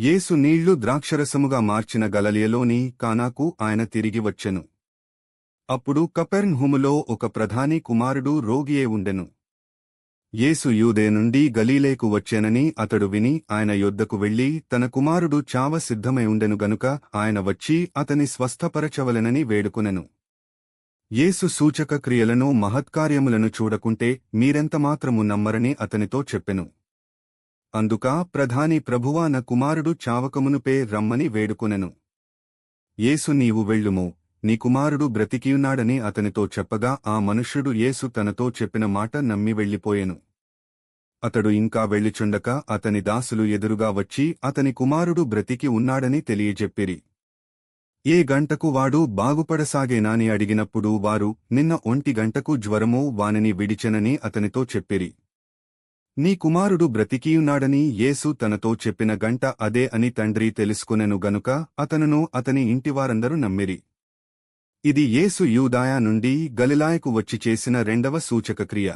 యేసు నీళ్ళు ద్రాక్షరసముగా మార్చిన గలలియలోని కానాకు ఆయన తిరిగి వచ్చెను. అప్పుడు కపెర్న్హుములో ఒక ప్రధాని కుమారుడు రోగియే ఉండెను. యేసు యూదే నుండి గలీలేకు వచ్చానని అతడు విని ఆయన యొద్దకు వెళ్ళి తన కుమారుడు చావ సిద్ధమై ఉండెను గనుక ఆయన వచ్చి అతని స్వస్థపరచవలెనని వేడుకొనెను. యేసు సూచక క్రియలను మహత్కార్యములను చూడకుంటే మీరెంతమాత్రము నమ్మరని అతనితో చెప్పెను. అందుక ప్రధాని ప్రభువా నా కుమారుడు చావకమునుపే రమ్మని వేడుకొనెను. యేసు నీవు వెళ్ళుము నీ కుమారుడు బ్రతికియున్నాడని అతనితో చెప్పగా ఆ మనుష్యుడు యేసు తనతో చెప్పిన మాట నమ్మి వెళ్ళిపోయెను. అతడు ఇంకా వెళ్ళిచుండక అతని దాసులు ఎదురుగా వచ్చి అతని కుమారుడు బ్రతికి ఉన్నాడని తెలియజెప్పిరి. ఏ గంటకు వాడు బాగుపడసాగేనాని అడిగినప్పుడు వారు నిన్న ఒంటి గంటకు జ్వరము వానిని విడిచెనని అతనితో చెప్పిరి. నీ కుమారుడు బ్రతికియున్నాడని యేసు తనతో చెప్పిన గంట అదే అని తండ్రి తెలుసుకునెను గనుక అతనును అతని ఇంటివారందరూ నమ్మిరి. ఇది యేసు యూదాయా నుండి గలిలాయకు వచ్చి చేసిన రెండవ సూచక క్రియ